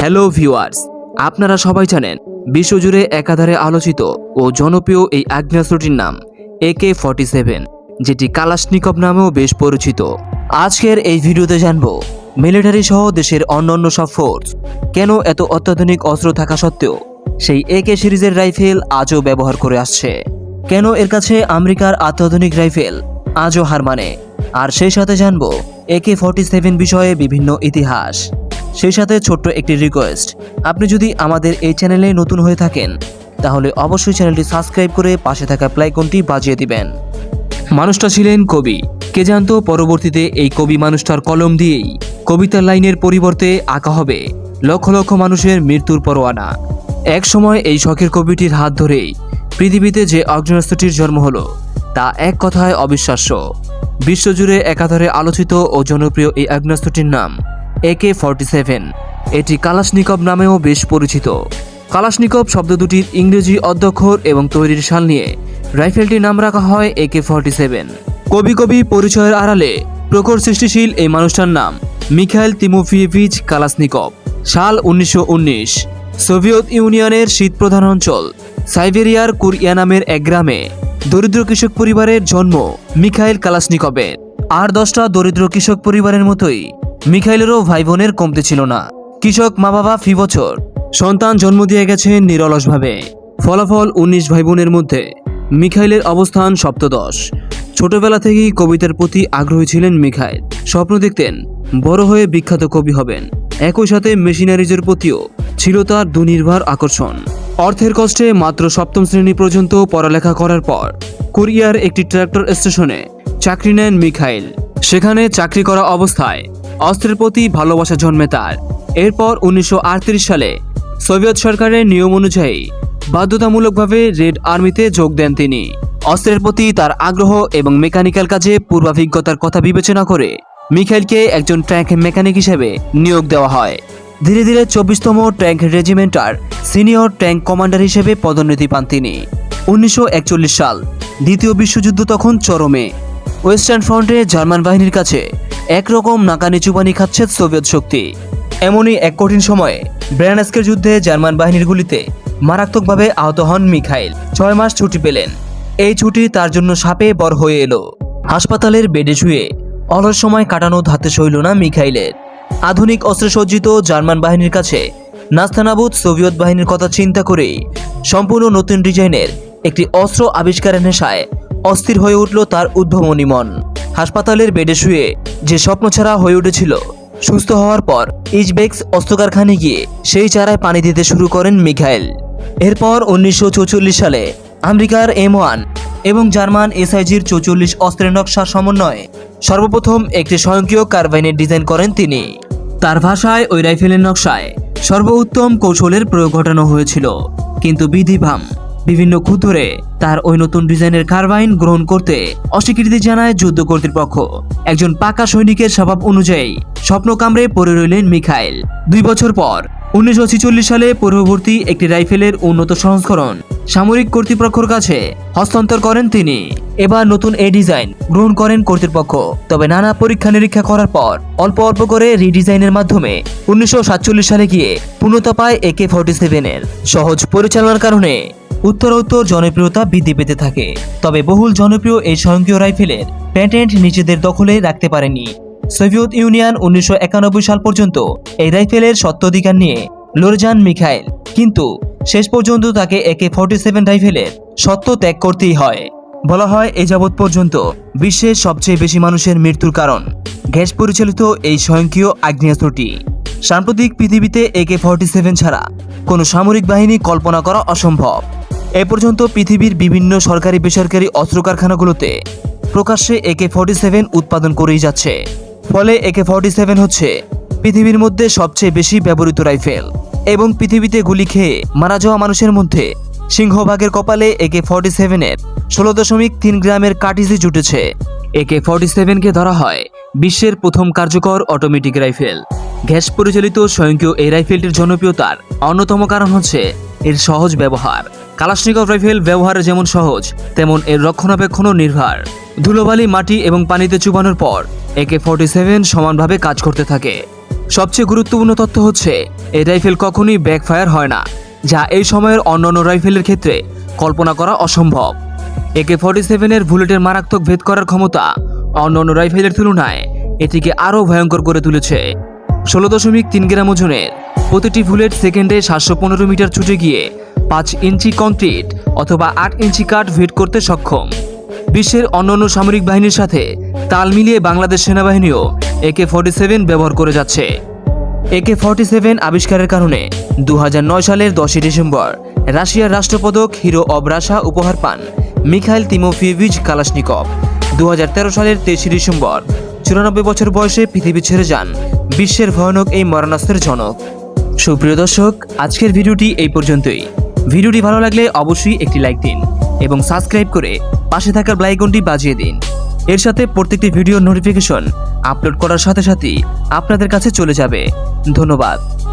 Hello viewers আপনারা সবাই জানেন, বিশ্বজুড়ে একাধারে আলোচিত ও জনপ্রিয় এই আগ্নেয়াস্ত্রটির নাম একে ফর্টি সেভেন যেটি কালাশনিকভ নামেও বেশ পরিচিত। আজকের এই ভিডিওতে জানব মিলিটারি সহ দেশের অন্যান্য সব ফোর্স কেন এত অত্যাধুনিক অস্ত্র থাকা সত্ত্বেও সেই একে সিরিজের রাইফেল আজও ব্যবহার করে আসছে? কেন এর কাছে আমেরিকার অত্যাধুনিক রাইফেল আজও হার মানে? আর সেই সাথে জানব একে ফর্টি সেভেন বিষয়ে বিভিন্ন ইতিহাস। সেই সাথে ছোট্ট একটি রিকোয়েস্ট আপনি যদি আমাদের এই চ্যানেলে নতুন হয়ে থাকেন, তাহলে অবশ্যই চ্যানেলটি সাবস্ক্রাইব করে পাশে থাকা প্লাইকনটি বাজিয়ে দিবেন। মানুষটা ছিলেন কবি। কে জানতো পরবর্তীতে এই কবি মানুষটার কলম দিয়েই কবিতার লাইনের পরিবর্তে আঁকা হবে লক্ষ লক্ষ মানুষের মৃত্যুর পরোয়ানা। এক সময় এই শখের কবিটির হাত ধরেই পৃথিবীতে যে অগ্নেয়াস্ত্রটির জন্ম হলো, তা এক কথায় অবিশ্বাস্য। বিশ্বজুড়ে একাধারে আলোচিত ও জনপ্রিয় এই আগ্নেয়াস্ত্রটির নাম একে ফর্টি সেভেন এটি কালাশনিকভ নামেও বেশ পরিচিত। কালাশনিকভ শব্দ দুটির ইংরেজি অধ্যক্ষর এবং তৈরির সাল নিয়ে রাইফেলটির নাম রাখা হয় একে ফর্টি সেভেন কবি কবি পরিচয়ের আড়ালে প্রখর সৃষ্টিশীল এই মানুষটার নাম মিখাইল তিমোফিয়েভিচ কালাসনিকভ সাল উনিশশো উনিশ। সোভিয়েত ইউনিয়নের শীতপ্রধান অঞ্চল সাইবেরিয়ার কুরিয়া নামের এক গ্রামে দরিদ্র কৃষক পরিবারের জন্ম মিখাইল কালাসনিকভের আর দশটা দরিদ্র কৃষক পরিবারের মতোই মিখাইলেরও ভাই বোনের কমতে ছিল না। কৃষক মা বাবা ফি বছর। সন্তান জন্ম দিয়ে গেছেন নিরলসভাবে। ফলাফল উনিশ ভাই বোনের মধ্যে। মিখাইলের অবস্থান সপ্তদশ। ছোটবেলা থেকেই কবিতার প্রতি আগ্রহী ছিলেন মিখাইল। স্বপ্ন দেখতেন বড় হয়ে বিখ্যাত কবি হবেন। একই সাথে মেশিনারিজের প্রতিও ছিল তার দুনির্ভর আকর্ষণ। অর্থের কষ্টে মাত্র সপ্তম শ্রেণি পর্যন্ত পড়ালেখা করার পর কোরিয়ার একটি ট্র্যাক্টর স্টেশনে চাকরি নেন মিখাইল। সেখানে চাকরি করা অবস্থায় অস্ত্রের প্রতি ভালোবাসা জন্মে তার। এরপর উনিশশো আটত্রিশ সালে সোভিয়েত সরকারের নিয়ম অনুযায়ী বাধ্যতামূলকভাবে রেড আর্মিতে যোগ দেন তিনি। অস্ত্রের প্রতি তার আগ্রহ এবং মেকানিক্যাল কাজে পূর্বাভিজ্ঞতার কথা বিবেচনা করে মিখাইলকে একজন ট্যাঙ্ক মেকানিক হিসেবে নিয়োগ দেওয়া হয়। ধীরে ধীরে চব্বিশতম ট্যাঙ্ক রেজিমেন্টার সিনিয়র ট্যাঙ্ক কমান্ডার হিসেবে পদোন্নতি পান তিনি। উনিশশো একচল্লিশ সাল দ্বিতীয় বিশ্বযুদ্ধ তখন চরমে। ওয়েস্টার্ন ফ্রন্টে জার্মান বাহিনীর কাছে একরকম নাকানি চুবানি খাচ্ছে সোভিয়েত শক্তি। এমনই এক কঠিন সময়ে ব্র্যানাস্কের যুদ্ধে জার্মান বাহিনীর গুলিতে মারাত্মকভাবে আহত হন মিখাইল। ছয় মাস ছুটি পেলেন। এই ছুটি তার জন্য সাপে বর হয়ে এলো। হাসপাতালের বেডে শুয়ে অলস সময় কাটানো ধাতে সইল না মিখাইলের। আধুনিক অস্ত্রে সজ্জিত জার্মান বাহিনীর কাছে নাস্তানাবুদ সোভিয়েত বাহিনীর কথা চিন্তা করেই সম্পূর্ণ নতুন ডিজাইনের একটি অস্ত্র আবিষ্কারের নেশায় অস্থির হয়ে উঠল তার উদ্ভাবনী মন। হাসপাতালের বেডে শুয়ে যে স্বপ্ন ছাড়া হয়ে উঠেছিল, সুস্থ হওয়ার পর ইজবেক্স অস্ত্র কারখানায় গিয়ে সেই চারায় পানি দিতে শুরু করেন মিখাইল। এরপর উনিশশো সালে আমেরিকার এম ওয়ান এবং জার্মান এসআইজির চৌচল্লিশ অস্ত্রের নকশার সমন্বয়ে সর্বপ্রথম একটি স্বয়ংক্রিয় কার্বাইনের ডিজাইন করেন তিনি। তার ভাষায় ওই রাইফেলের নকশায় সর্বোত্তম কৌশলের প্রয়োগ ঘটানো হয়েছিল, কিন্তু বিধিভাম বিভিন্ন খুঁত ধরে তার ওই নতুন ডিজাইনের কার্বাইন গ্রহণ করতে অস্বীকৃতি জানায় যুদ্ধ কর্তৃপক্ষ। একজন পাকা সৈনিকের স্বভাব অনুযায়ী স্বপ্ন কামড়ে পড়ে রইলেন মিখাইল। দুই বছর পর, উনিশশো ছেচল্লিশ সালে পূর্ববর্তী একটি রাইফেলের উন্নত সংস্করণ সামরিক কর্তৃপক্ষর কাছে হস্তান্তর করেন তিনি। এবার নতুন এই ডিজাইন গ্রহণ করেন কর্তৃপক্ষ। তবে নানা পরীক্ষা নিরীক্ষা করার পর অল্প অল্প করে রিডিজাইনের মাধ্যমে উনিশশো সাতচল্লিশ সালে গিয়ে পূর্ণতা পায় একে ফর্টি সেভেনের। সহজ পরিচালনার কারণে উত্তরোত্তর জনপ্রিয়তা বৃদ্ধি পেতে থাকে। তবে বহুল জনপ্রিয় এই স্বয়ংক্রিয় রাইফেলের প্যাটেন্ট নিজেদের দখলে রাখতে পারেনি। সোভিয়েত ইউনিয়ন উনিশশো একানব্বই সাল পর্যন্ত এই রাইফেলের সত্ত্বাধিকার নিয়ে লড়ে যান মিখাইল। কিন্তু শেষ পর্যন্ত তাকে একে ফর্টি সেভেন রাইফেলের সত্ত্ব ত্যাগ করতেই হয়। বলা হয় এ যাবৎ পর্যন্ত বিশ্বের সবচেয়ে বেশি মানুষের মৃত্যুর কারণ। গ্যাস পরিচালিত এই স্বয়ংক্রিয় আগ্নেয়াস্ত্রটি সাম্প্রতিক পৃথিবীতে একে ফর্টি সেভেন ছাড়া কোনো সামরিক বাহিনী কল্পনা করা অসম্ভব। এ পর্যন্ত পৃথিবীর বিভিন্ন সরকারি বেসরকারি অস্ত্র কারখানাগুলোতে প্রকাশ্যে একে ফর্টি সেভেন উৎপাদন করেই যাচ্ছে। ফলে একে ফর্টি সেভেন হচ্ছে পৃথিবীর মধ্যে সবচেয়ে বেশি ব্যবহৃত রাইফেল এবং পৃথিবীতে গুলি খেয়ে মারা যাওয়া মানুষের মধ্যে সিংহভাগের কপালে একে ফর্টি সেভেনের ষোলো দশমিক তিন গ্রামের কাটিজি জুটেছে। একে ফর্টি সেভেনকে ধরা হয় বিশ্বের প্রথম কার্যকর অটোমেটিক রাইফেল। গ্যাস পরিচালিত স্বয়ংক্রিয় এই রাইফেলটির জনপ্রিয়তার অন্যতম কারণ হচ্ছে এর সহজ ব্যবহার। কালাশনিকভ রাইফেল ব্যবহারে যেমন সহজ, তেমন এর রক্ষণাবেক্ষণও নির্ভর। ধুলোবালি, মাটি এবং পানিতে চুবানোর পর, একে ফর্টি সেভেন সমানভাবে কাজ করতে থাকে। সবচেয়ে গুরুত্বপূর্ণ তথ্য হচ্ছে, এই রাইফেল কখনই ব্যাকফায়ার হয় না, যা এই সময়ের অন্যান্য রাইফেলের ক্ষেত্রে কল্পনা করা অসম্ভব। একে ফর্টি সেভেনের বুলেটের মারাত্মক ভেদ করার ক্ষমতা অন্যান্য রাইফেলের তুলনায় এটিকে আরও ভয়ঙ্কর করে তুলেছে। ষোলো দশমিক তিন গ্রাম ওজনের। প্রতিটি বুলেট সেকেন্ডে সাতশো পনেরো মিটার ছুটে গিয়ে পাঁচ ইঞ্চি কংক্রিট অথবা আট ইঞ্চি কাঠ ভেদ করতে সক্ষম। বিশ্বের অন্যান্য সামরিক বাহিনীর সাথে তাল মিলিয়ে বাংলাদেশ সেনাবাহিনীও একে ফর্টি সেভেন ব্যবহার করে যাচ্ছে। একে ফর্টি সেভেন আবিষ্কারের কারণে দু হাজার নয় সালের দশই ডিসেম্বর রাশিয়ার রাষ্ট্রপদক হিরো অব রাশা উপহার পান মিখাইল তিমোফিয়েভিচ কালাশনিকভ। দু সালের তেইশে ডিসেম্বর চুরানব্বই বছর বয়সে পৃথিবী ছেড়ে যান বিশ্বের ভয়ানক এই মরণাস্ত্রের জনক সুপ্রিয় দর্শক, আজকের ভিডিওটি এই পর্যন্তই। ভিডিওটি ভালো লাগলে অবশ্যই একটি লাইক দিন এবং সাবস্ক্রাইব করে পাশে থাকা ব্লাইকনটি বাজিয়ে দিন। এর সাথে প্রত্যেকটি ভিডিওর নোটিফিকেশন আপলোড করার সাথে সাথেই আপনাদের কাছে চলে যাবে। ধন্যবাদ।